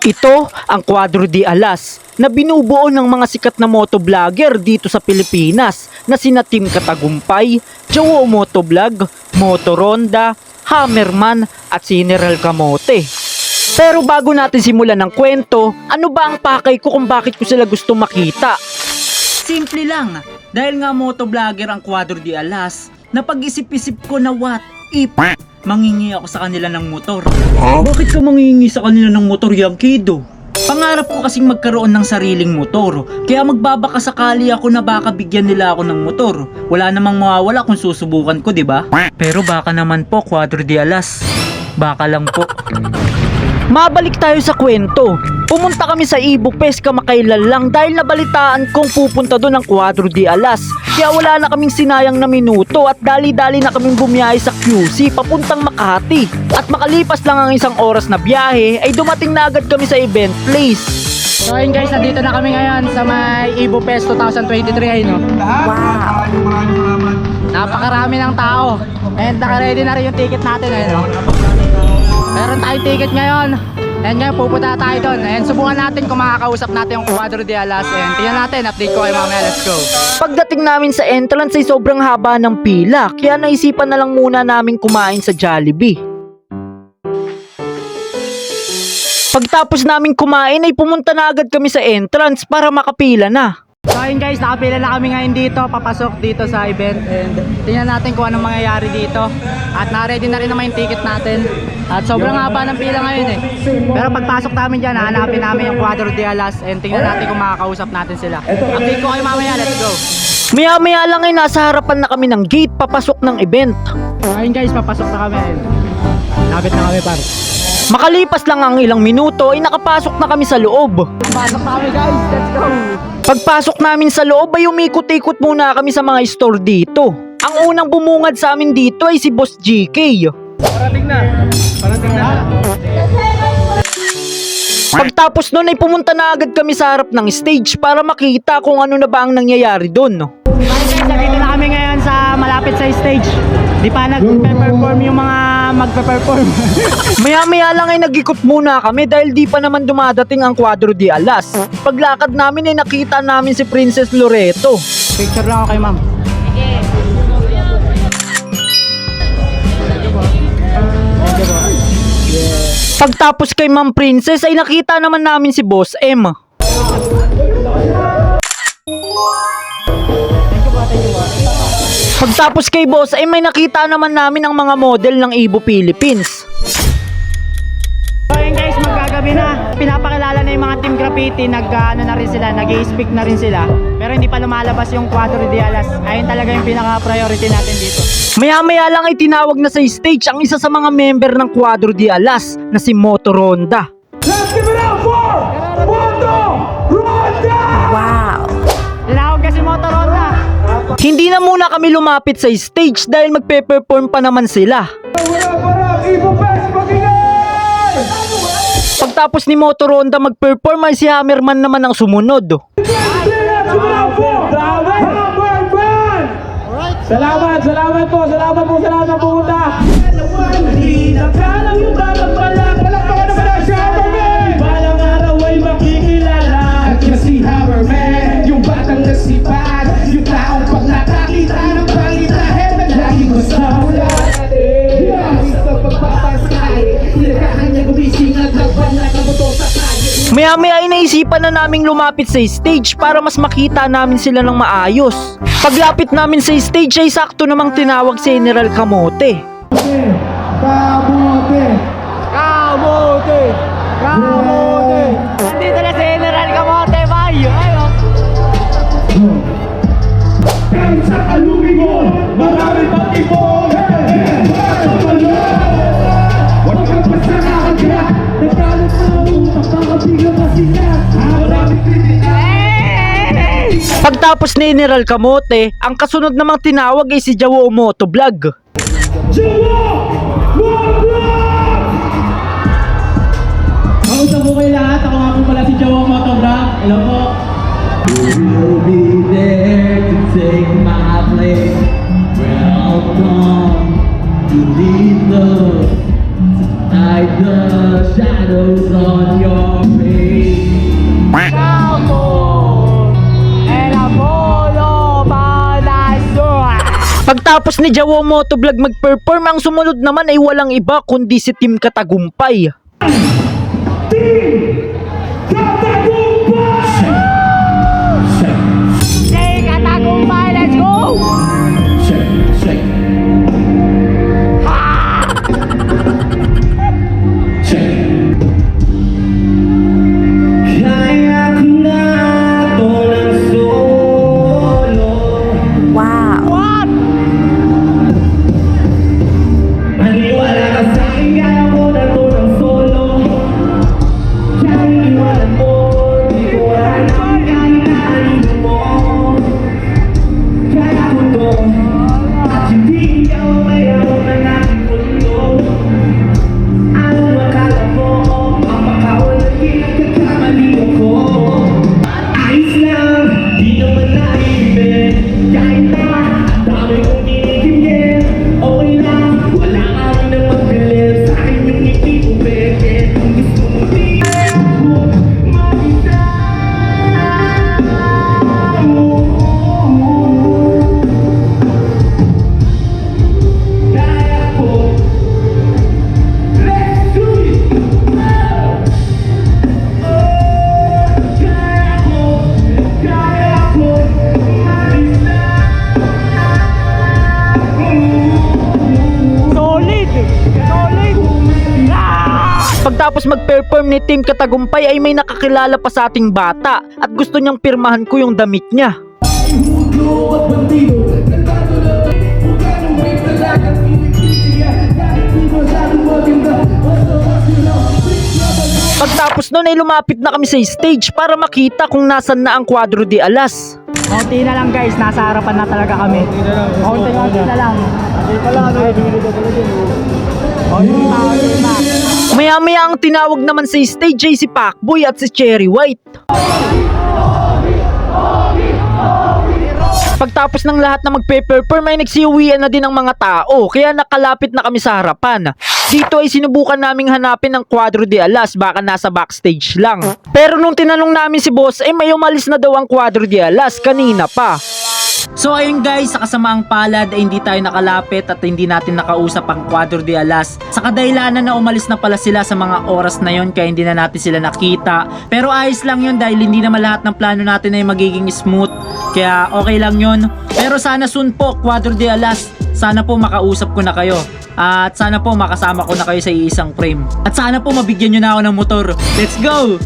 Ito ang Cuadro de Alas na binubuo ng mga sikat na motovlogger dito sa Pilipinas na sina Tim Katagumpay, Jowo Motovlog, Motoronda, Hammerman at si General Kamote. Pero bago natin simulan ng kwento, ano ba ang pakay ko kung bakit ko sila gusto makita? Simple lang, dahil nga motovlogger ang Cuadro de Alas, napag-isip-isip ko na what if mangingi ako sa kanila ng motor. Bakit ka mangingi sa kanila ng motor, Yang Kido? Pangarap ko kasing magkaroon ng sariling motor, kaya magbabaka sakali ako na baka bigyan nila ako ng motor. Wala namang mawawala kung susubukan ko, di ba? Pero baka naman po, Cuadro de Alas. Baka lang po. Mabalik tayo sa kwento. Pumunta kami sa Ibo Fest kamakailan lang dahil nabalitaan kong pupunta doon ang Cuadro de Alas. Kaya wala na kaming sinayang na minuto at dali-dali na kaming bumiyahe sa QC papuntang Makati. At makalipas lang ang isang oras na biyahe ay dumating na agad kami sa event place. So ayun guys, nandito na kami ngayon sa may Evo Fest 2023 ay no. Wow! Napakarami ng tao. And naka-ready na rin yung ticket natin ay no. Meron tayong ticket ngayon. And ngayon pupunta tayo doon. And subukan natin kung makakausap natin yung Cuadro de Alas. And tingnan natin, update ko kayo mamaya. Let's go. Pagdating namin sa entrance ay sobrang haba ng pila kaya naisipan na lang muna namin kumain sa Jollibee. Pagtapos namin kumain ay pumunta na agad kami sa entrance para makapila na. So ayun guys, nakapila na kami ngayon dito, papasok dito sa event and tingnan natin kung anong mangyayari dito. At na-ready na rin naman yung ticket natin. At sobrang haba ng pila ngayon eh. Pero pagpasok namin dyan, hanapin namin yung Cuadro de Alas and tingnan natin kung makakausap natin sila. Update ko kayo mamaya, let's go. Maya maya lang ay nasa harapan na kami ng gate papasok ng event. So ayun guys, papasok na kami. Lapit na kami par. Makalipas lang ang ilang minuto ay nakapasok na kami sa loob. Pasok na kami guys, let's go. Pagpasok namin sa loob ay umikot-ikot muna kami sa mga store dito. Ang unang bumungad sa amin dito ay si Boss GK. Parating na. Parating na. Pagtapos nun ay pumunta na agad kami sa harap ng stage para makita kung ano na ba ang nangyayari doon. Guys, nandito na kami ngayon sa malapit sa stage. Di pa nag-perform yung mga magpe-perform. Maya maya lang ay nagikot muna kami dahil di pa naman dumadating ang Cuadro de Alas. Paglakad namin ay nakita namin si Princess Loreto. Picture lang ako kay ma'am. Pagtapos kay Ma'am Princess ay nakita naman namin si Boss M. Pagtapos kay Boss ay nakita naman namin ang mga model ng Ibo Philippines. So ayun guys, magagabi na. Pinapakilala na yung mga Team Graffiti, nag ano na rin sila, nag-speak na rin sila. Pero hindi pa lumalabas yung Cuadro de Alas. Ayun talaga yung pinaka-priority natin dito. Maya-maya lang ay tinawag na sa stage ang isa sa mga member ng Cuadro de Alas na si Moto Ronda. Let's Hindi na muna kami lumapit sa stage dahil magpe-perform pa naman sila. Pagtapos ni Moto Ronda mag-perform ay si Hammerman naman ang sumunod. Salamat, salamat po, salamat po, salamat po Maya-maya ay naisipan na naming lumapit sa stage para mas makita namin sila ng maayos. Paglapit namin sa stage ay sakto namang tinawag si General Kamote. Kamote! Kamote! Kamote! Pagtapos ni General Kamote, ang kasunod namang tinawag ay si Jawo Motovlog. Jawa! Motovlog! Kausap mo kayo lahat. Ako nga po pala si Jowa Motovlog. Hello po. We'll be there to take my place. Welcome to lead the hide the shadows on your Pagkatapos ni Jawo Motovlog mag-perform, ang sumunod naman ay walang iba kundi si Team Katagumpay. Hey, Pagtapos mag-perform ni Team Katagumpay ay may nakakilala pa sa ating bata at gusto niyang pirmahan ko yung damit niya. Mundo at bandido na Kung ganong may talagang Pinagtitiyan Kahit di masyadong maganda Basta masira Pagtapos nun ay lumapit na kami sa stage para makita kung nasan na ang kwadro di alas. Konti na lang guys, nasa harapan na talaga kami. Konti-konti na lang. Maya-maya ang tinawag naman sa stage ay si Pacboy at si Cherry White. Pagtapos ng lahat na magpe-perform ay nagsiuwian na din ang mga tao kaya nakalapit na kami sa harapan. Dito ay sinubukan naming hanapin ang kwadro de alas baka nasa backstage lang. Pero nung tinanong namin si boss ay may umalis na daw ang kwadro de alas kanina pa. So ayun guys, sa kasamaang palad ay hindi tayo nakalapit at hindi natin nakausap ang Quadro de Alas. Sa kadahilanan na umalis na pala sila sa mga oras na yon kaya hindi na natin sila nakita. Pero ayos lang yun dahil hindi naman lahat ng plano natin ay magiging smooth. Kaya okay lang yun. Pero sana soon po, Quadro de Alas, sana po makausap ko na kayo. At sana po makasama ko na kayo sa iisang frame. At sana po mabigyan nyo na ako ng motor. Let's go!